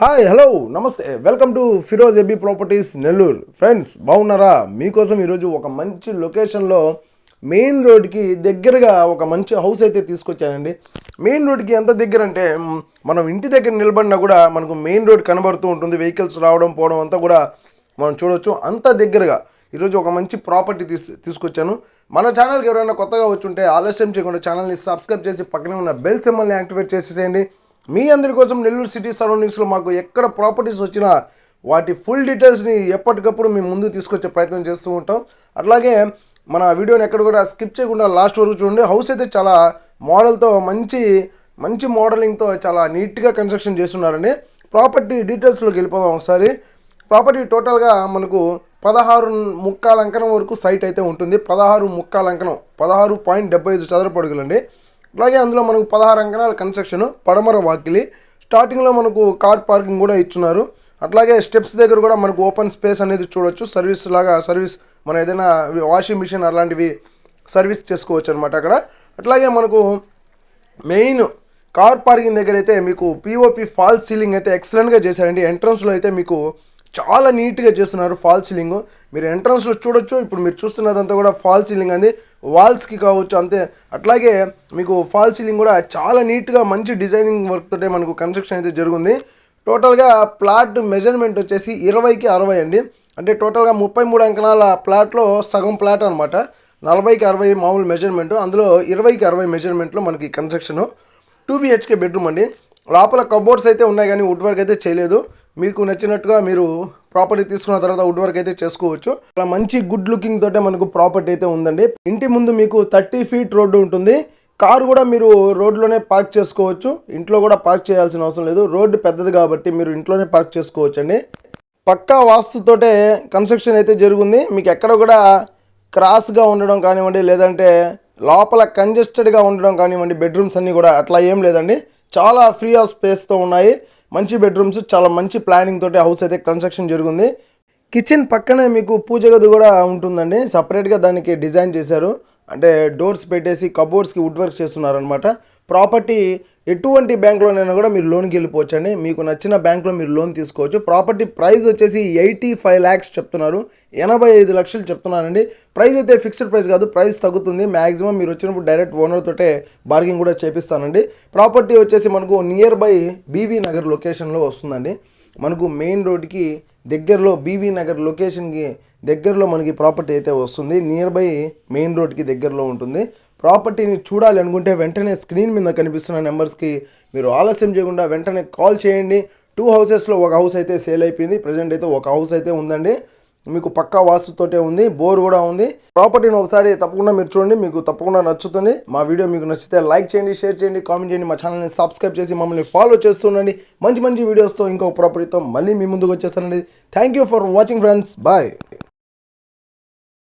Hi hello నమస్తే. Welcome to Firoz AB properties Nellore friends బాగున్నారా? మీకోసం ఈరోజు ఒక మంచి లొకేషన్లో మెయిన్ రోడ్కి దగ్గరగా ఒక మంచి హౌస్ అయితే తీసుకొచ్చానండి. మెయిన్ రోడ్కి ఎంత దగ్గర అంటే మనం ఇంటి దగ్గర నిలబడినా కూడా మనకు మెయిన్ రోడ్ కనబడుతూ ఉంటుంది. వెహికల్స్ రావడం పోవడం అంతా కూడా మనం చూడవచ్చు అంత దగ్గరగా ఈరోజు ఒక మంచి ప్రాపర్టీ తీసు తీసుకొచ్చాను. మన ఛానల్కి ఎవరైనా కొత్తగా వచ్చుంటే ఆలస్యం చేయకుండా ఛానల్ని సబ్స్క్రైబ్ చేసి పక్కనే ఉన్న బెల్ సింబల్ని యాక్టివేట్ చేసేసేయండి. మీ అందరి కోసం నెల్లూరు సిటీ సరౌండింగ్స్లో మాకు ఎక్కడ ప్రాపర్టీస్ వచ్చినా వాటి ఫుల్ డీటెయిల్స్ని ఎప్పటికప్పుడు మేము ముందు తీసుకొచ్చే ప్రయత్నం చేస్తూ ఉంటాం. అట్లాగే మన వీడియోని ఎక్కడ కూడా స్కిప్ చేయకుండా లాస్ట్ వరకు చూడండి. హౌస్ అయితే చాలా మోడల్తో మంచి మంచి మోడలింగ్తో చాలా నీట్గా కన్స్ట్రక్షన్ చేస్తున్నారండి. ప్రాపర్టీ డీటెయిల్స్లోకి వెళ్ళిపోదాం ఒకసారి. ప్రాపర్టీ టోటల్గా మనకు పదహారు ముక్కాలంకనం వరకు సైట్ అయితే ఉంటుంది. పదహారు ముక్కాలంకనం పదహారు పాయింట్ డెబ్బై ఐదు చదరపు అడుగులండి. అలాగే అందులో మనకు పదహారు అంకణాల కన్స్ట్రక్షన్ పడమర వాకిలి స్టార్టింగ్లో మనకు కార్ పార్కింగ్ కూడా ఇచ్చున్నారు. అట్లాగే స్టెప్స్ దగ్గర కూడా మనకు ఓపెన్ స్పేస్ అనేది చూడొచ్చు. సర్వీస్ లాగా సర్వీస్ మన ఏదైనా వాషింగ్ మిషన్ అలాంటివి సర్వీస్ చేసుకోవచ్చు అనమాట అక్కడ. అట్లాగే మనకు మెయిన్ కార్ పార్కింగ్ దగ్గర అయితే మీకు పిఓపి ఫాల్ సీలింగ్ అయితే ఎక్సలెంట్గా చేశారండి. ఎంట్రన్స్లో అయితే మీకు చాలా నీట్గా చేస్తున్నారు ఫాల్ సీలింగ్. మీరు ఎంట్రన్స్లో చూడొచ్చు ఇప్పుడు మీరు చూస్తున్నదంతా కూడా ఫాల్ సీలింగ్ అంది. వాల్స్కి కావచ్చు అంతే. అట్లాగే మీకు ఫాల్ సీలింగ్ కూడా చాలా నీట్గా మంచి డిజైనింగ్ వర్క్ తోటే మనకు కన్స్ట్రక్షన్ అయితే జరుగుంది. టోటల్గా ప్లాట్ మెజర్మెంట్ వచ్చేసి ఇరవైకి అరవై అండి. అంటే టోటల్గా ముప్పై మూడు అంకణాల ప్లాట్లో సగం ప్లాట్ అనమాట నలభైకి అరవై మామూలు మెజర్మెంట్ అందులో ఇరవైకి అరవై మెజర్మెంట్లో మనకి కన్స్ట్రక్షన్ టూ బిహెచ్కే బెడ్రూమ్ అండి. లోపల కబోర్డ్స్ అయితే ఉన్నాయి కానీ వుడ్ వర్క్ అయితే చేయలేదు. మీకు నచ్చినట్టుగా మీరు ప్రాపర్టీ తీసుకున్న తర్వాత వుడ్ వర్క్ అయితే చేసుకోవచ్చు. అలా మంచి గుడ్ లుకింగ్ తోటే మనకు ప్రాపర్టీ అయితే ఉందండి. ఇంటి ముందు మీకు థర్టీ ఫీట్ రోడ్డు ఉంటుంది. కారు కూడా మీరు రోడ్లోనే పార్క్ చేసుకోవచ్చు. ఇంట్లో కూడా పార్క్ చేయాల్సిన అవసరం లేదు. రోడ్డు పెద్దది కాబట్టి మీరు ఇంట్లోనే పార్క్ చేసుకోవచ్చు అండి పక్కా వాస్తుతోటే కన్స్ట్రక్షన్ అయితే జరుగుంది. మీకు ఎక్కడ కూడా క్రాస్గా ఉండడం కానివ్వండి లేదంటే లోపల కంజెస్టెడ్గా ఉండడం కానివ్వండి బెడ్రూమ్స్ అన్నీ కూడా అట్లా ఏం లేదండి. చాలా ఫ్రీ ఆఫ్ స్పేస్తో ఉన్నాయి. మంచి బెడ్రూమ్స్ చాలా మంచి ప్లానింగ్ తోటి హౌస్ అయితే కన్స్ట్రక్షన్ జరుగుంది. కిచెన్ పక్కనే మీకు పూజ గది కూడా ఉంటుందండి. సపరేట్గా దానికి డిజైన్ చేశారు. అంటే డోర్స్ పెట్టేసి కబోర్డ్స్కి వుడ్ వర్క్ చేస్తున్నారనమాట ప్రాపర్టీ ఎటువంటి బ్యాంక్లోనైనా కూడా మీరు లోన్కి వెళ్ళిపోవచ్చు అండి మీకు నచ్చిన బ్యాంక్లో మీరు లోన్ తీసుకోవచ్చు. ప్రాపర్టీ ప్రైస్ వచ్చేసి ఎయిటీ ఫైవ్ ల్యాక్స్ చెప్తున్నారు. ఎనభై ఐదు లక్షలు చెప్తున్నారండి. ప్రైస్ అయితే ఫిక్స్డ్ ప్రైస్ కాదు ప్రైస్ తగ్గుతుంది. మ్యాక్సిమం మీరు వచ్చినప్పుడు డైరెక్ట్ ఓనర్ తోటే బార్గింగ్ కూడా చేపిస్తానండి. ప్రాపర్టీ వచ్చేసి మనకు నియర్ బై బీవీ నగర్ లొకేషన్లో వస్తుందండి. మనకు మెయిన్ రోడ్కి దగ్గరలో బీవీ నగర్ లొకేషన్కి దగ్గరలో మనకి ప్రాపర్టీ అయితే వస్తుంది. నియర్ బై మెయిన్ రోడ్కి దగ్గరలో ఉంటుంది. ప్రాపర్టీని చూడాలి అనుకుంటే వెంటనే స్క్రీన్ మీద కనిపిస్తున్న నెంబర్స్కి మీరు ఆలస్యం చేయకుండా వెంటనే కాల్ చేయండి. టూ హౌసెస్లో ఒక హౌస్ అయితే సేల్ అయిపోయింది. ప్రజెంట్ అయితే ఒక హౌస్ అయితే ఉందండి. మీకు పక్కా వాస్తుతోటే ఉంది బోర్ కూడా ఉంది. ప్రాపర్టీని ఒకసారి తప్పకుండా మీరు చూడండి మీకు తప్పకుండా నచ్చుతుంది. మా వీడియో మీకు నచ్చితే లైక్ చేయండి షేర్ చేయండి కామెంట్ చేయండి. మా ఛానల్ని సబ్స్క్రైబ్ చేసి మమ్మల్ని ఫాలో చేస్తుండండి మంచి మంచి వీడియోస్తో ఇంకో ప్రాపర్టీతో మళ్ళీ మీ ముందుకు వచ్చేస్తానండి. Thank you for watching friends bye